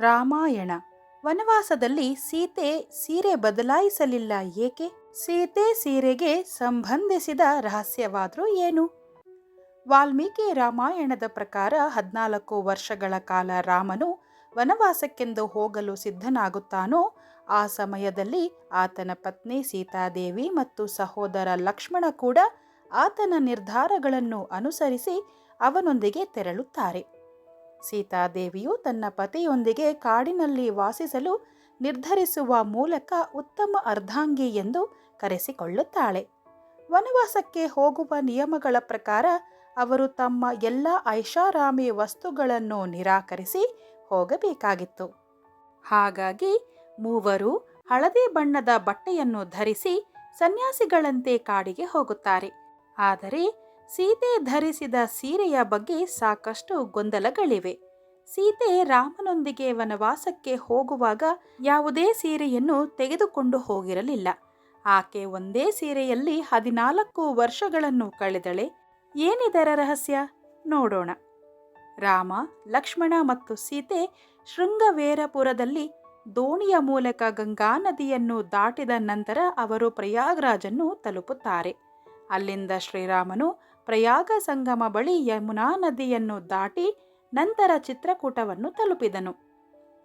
ರಾಮಾಯಣ. ವನವಾಸದಲ್ಲಿ ಸೀತೆ ಸೀರೆ ಬದಲಾಯಿಸಲಿಲ್ಲ ಏಕೆ? ಸೀತೆ ಸೀರೆಗೆ ಸಂಬಂಧಿಸಿದ ರಹಸ್ಯವಾದರೂ ಏನು? ವಾಲ್ಮೀಕಿ ರಾಮಾಯಣದ ಪ್ರಕಾರ ಹದಿನಾಲ್ಕು ವರ್ಷಗಳ ಕಾಲ ರಾಮನು ವನವಾಸಕ್ಕೆಂದು ಹೋಗಲು ಸಿದ್ಧನಾಗುತ್ತಾನೋ, ಆ ಸಮಯದಲ್ಲಿ ಆತನ ಪತ್ನಿ ಸೀತಾದೇವಿ ಮತ್ತು ಸಹೋದರ ಲಕ್ಷ್ಮಣ ಕೂಡ ಆತನ ನಿರ್ಧಾರಗಳನ್ನು ಅನುಸರಿಸಿ ಅವನೊಂದಿಗೆ ತೆರಳುತ್ತಾರೆ. ಸೀತಾದೇವಿಯು ತನ್ನ ಪತಿಯೊಂದಿಗೆ ಕಾಡಿನಲ್ಲಿ ವಾಸಿಸಲು ನಿರ್ಧರಿಸುವ ಮೂಲಕ ಉತ್ತಮ ಅರ್ಧಾಂಗಿ ಎಂದು ಕರೆಸಿಕೊಳ್ಳುತ್ತಾಳೆ. ವನವಾಸಕ್ಕೆ ಹೋಗುವ ನಿಯಮಗಳ ಪ್ರಕಾರ ಅವರು ತಮ್ಮ ಎಲ್ಲ ಐಷಾರಾಮಿ ವಸ್ತುಗಳನ್ನು ನಿರಾಕರಿಸಿ ಹೋಗಬೇಕಾಗಿತ್ತು. ಹಾಗಾಗಿ ಮೂವರು ಹಳದಿ ಬಣ್ಣದ ಬಟ್ಟೆಯನ್ನು ಧರಿಸಿ ಸನ್ಯಾಸಿಗಳಂತೆ ಕಾಡಿಗೆ ಹೋಗುತ್ತಾರೆ. ಆದರೆ ಸೀತೆ ಧರಿಸಿದ ಸೀರೆಯ ಬಗ್ಗೆ ಸಾಕಷ್ಟು ಗೊಂದಲಗಳಿವೆ. ಸೀತೆ ರಾಮನೊಂದಿಗೆ ವನವಾಸಕ್ಕೆ ಹೋಗುವಾಗ ಯಾವುದೇ ಸೀರೆಯನ್ನು ತೆಗೆದುಕೊಂಡು ಹೋಗಿರಲಿಲ್ಲ. ಆಕೆ ಒಂದೇ ಸೀರೆಯಲ್ಲಿ ಹದಿನಾಲ್ಕು ವರ್ಷಗಳನ್ನು ಕಳೆದಳೆ. ಏನಿದರ ರಹಸ್ಯ? ನೋಡೋಣ. ರಾಮ, ಲಕ್ಷ್ಮಣ ಮತ್ತು ಸೀತೆ ಶೃಂಗವೇರಪುರದಲ್ಲಿ ದೋಣಿಯ ಮೂಲಕ ಗಂಗಾ ನದಿಯನ್ನು ದಾಟಿದ ನಂತರ ಅವರು ಪ್ರಯಾಗ್ರಾಜನ್ನು ತಲುಪುತ್ತಾರೆ. ಅಲ್ಲಿಂದ ಶ್ರೀರಾಮನು ಪ್ರಯಾಗ ಸಂಗಮ ಬಳಿ ಯಮುನಾ ನದಿಯನ್ನು ದಾಟಿ ನಂತರ ಚಿತ್ರಕೂಟವನ್ನು ತಲುಪಿದನು.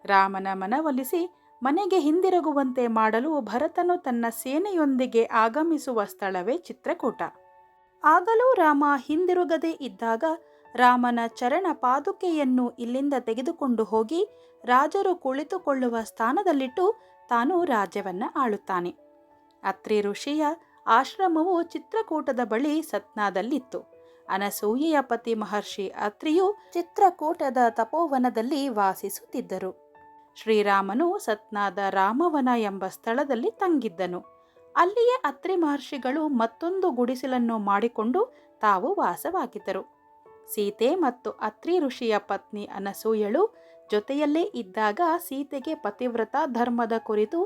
ರಾಮನ ಮನವೊಲಿಸಿ ಮನೆಗೆ ಹಿಂದಿರುಗುವಂತೆ ಮಾಡಲು ಭರತನು ತನ್ನ ಸೇನೆಯೊಂದಿಗೆ ಆಗಮಿಸುವ ಸ್ಥಳವೇ ಚಿತ್ರಕೂಟ. ಆಗಲೂ ರಾಮ ಹಿಂದಿರುಗದೇ ಇದ್ದಾಗ ರಾಮನ ಚರಣ ಪಾದುಕೆಯನ್ನು ಇಲ್ಲಿಂದ ತೆಗೆದುಕೊಂಡು ಹೋಗಿ ರಾಜರು ಕುಳಿತುಕೊಳ್ಳುವ ಸ್ಥಾನದಲ್ಲಿಟ್ಟು ತಾನು ರಾಜ್ಯವನ್ನ ಆಳುತ್ತಾನೆ. ಅತ್ರಿ ಋಷಿಯ ಆಶ್ರಮವು ಚಿತ್ರಕೂಟದ ಬಳಿ ಸತ್ನಾದಲ್ಲಿತ್ತು. ಅನಸೂಯೆಯ ಪತಿ ಮಹರ್ಷಿ ಅತ್ರಿಯು ಚಿತ್ರಕೂಟದ ತಪೋವನದಲ್ಲಿ ವಾಸಿಸುತ್ತಿದ್ದರು. ಶ್ರೀರಾಮನು ಸತ್ನಾದ ರಾಮವನ ಎಂಬ ಸ್ಥಳದಲ್ಲಿ ತಂಗಿದ್ದನು. ಅಲ್ಲಿಯೇ ಅತ್ರಿ ಮಹರ್ಷಿಗಳು ಮತ್ತೊಂದು ಗುಡಿಸಲನ್ನು ಮಾಡಿಕೊಂಡು ತಾವು ವಾಸವಾಗಿದ್ದರು. ಸೀತೆ ಮತ್ತು ಅತ್ರಿ ಋಷಿಯ ಪತ್ನಿ ಅನಸೂಯಳು ಜೊತೆಯಲ್ಲೇ ಇದ್ದಾಗ ಸೀತೆಗೆ ಪತಿವ್ರತ ಧರ್ಮದ ಕುರಿತು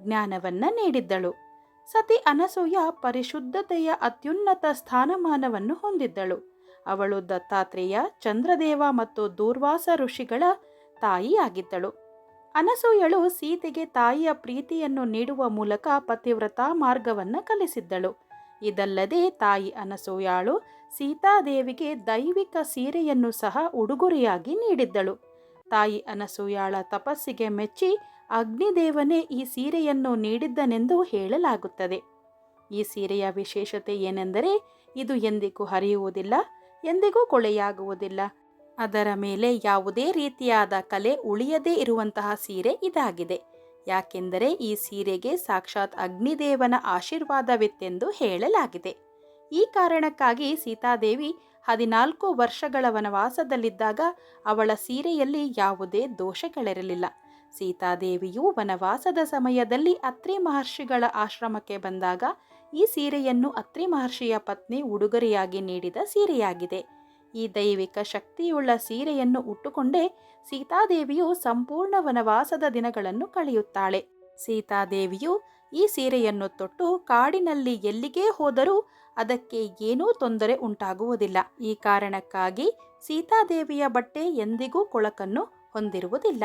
ಜ್ಞಾನವನ್ನ ನೀಡಿದ್ದಳು. ಸತಿ ಅನಸೂಯ ಪರಿಶುದ್ಧತೆಯ ಅತ್ಯುನ್ನತ ಸ್ಥಾನಮಾನವನ್ನು ಹೊಂದಿದ್ದಳು. ಅವಳು ದತ್ತಾತ್ರೇಯ, ಚಂದ್ರದೇವ ಮತ್ತು ದೂರ್ವಾಸ ಋಷಿಗಳ ತಾಯಿಯಾಗಿದ್ದಳು. ಅನಸೂಯಳು ಸೀತೆಗೆ ತಾಯಿಯ ಪ್ರೀತಿಯನ್ನು ನೀಡುವ ಮೂಲಕ ಪತಿವ್ರತಾ ಮಾರ್ಗವನ್ನು ಕಲಿಸಿದ್ದಳು. ಇದಲ್ಲದೆ ತಾಯಿ ಅನಸೂಯಾಳು ಸೀತಾದೇವಿಗೆ ದೈವಿಕ ಸೀರೆಯನ್ನು ಸಹ ಉಡುಗೊರೆಯಾಗಿ ನೀಡಿದ್ದಳು. ತಾಯಿ ಅನಸೂಯಾಳ ತಪಸ್ಸಿಗೆ ಮೆಚ್ಚಿ ಅಗ್ನಿದೇವನೇ ಈ ಸೀರೆಯನ್ನು ನೀಡಿದ್ದನೆಂದು ಹೇಳಲಾಗುತ್ತದೆ. ಈ ಸೀರೆಯ ವಿಶೇಷತೆ ಏನೆಂದರೆ ಇದು ಎಂದಿಗೂ ಹರಿಯುವುದಿಲ್ಲ, ಎಂದಿಗೂ ಕೊಳೆಯಾಗುವುದಿಲ್ಲ. ಅದರ ಮೇಲೆ ಯಾವುದೇ ರೀತಿಯಾದ ಕಲೆ ಉಳಿಯದೇ ಇರುವಂತಹ ಸೀರೆ ಇದಾಗಿದೆ. ಯಾಕೆಂದರೆ ಈ ಸೀರೆಗೆ ಸಾಕ್ಷಾತ್ ಅಗ್ನಿದೇವನ ಆಶೀರ್ವಾದವಿತ್ತೆಂದು ಹೇಳಲಾಗಿದೆ. ಈ ಕಾರಣಕ್ಕಾಗಿ ಸೀತಾದೇವಿ ಹದಿನಾಲ್ಕು ವರ್ಷಗಳ ವನವಾಸದಲ್ಲಿದ್ದಾಗ ಅವಳ ಸೀರೆಯಲ್ಲಿ ಯಾವುದೇ ದೋಷಗಳಿರಲಿಲ್ಲ. ಸೀತಾದೇವಿಯು ವನವಾಸದ ಸಮಯದಲ್ಲಿ ಅತ್ರಿ ಮಹರ್ಷಿಗಳ ಆಶ್ರಮಕ್ಕೆ ಬಂದಾಗ ಈ ಸೀರೆಯನ್ನು ಅತ್ರಿ ಮಹರ್ಷಿಯ ಪತ್ನಿ ಉಡುಗೊರೆಯಾಗಿ ನೀಡಿದ ಸೀರೆಯಾಗಿದೆ. ಈ ದೈವಿಕ ಶಕ್ತಿಯುಳ್ಳ ಸೀರೆಯನ್ನು ಉಟ್ಟುಕೊಂಡೇ ಸೀತಾದೇವಿಯು ಸಂಪೂರ್ಣ ವನವಾಸದ ದಿನಗಳನ್ನು ಕಳೆಯುತ್ತಾಳೆ. ಸೀತಾದೇವಿಯು ಈ ಸೀರೆಯನ್ನು ತೊಟ್ಟು ಕಾಡಿನಲ್ಲಿ ಎಲ್ಲಿಗೇ ಹೋದರೂ ಅದಕ್ಕೆ ಏನೂ ತೊಂದರೆ ಉಂಟಾಗುವುದಿಲ್ಲ. ಈ ಕಾರಣಕ್ಕಾಗಿ ಸೀತಾದೇವಿಯ ಬಟ್ಟೆ ಎಂದಿಗೂ ಕೊಳಕನ್ನು ಹೊಂದಿರುವುದಿಲ್ಲ.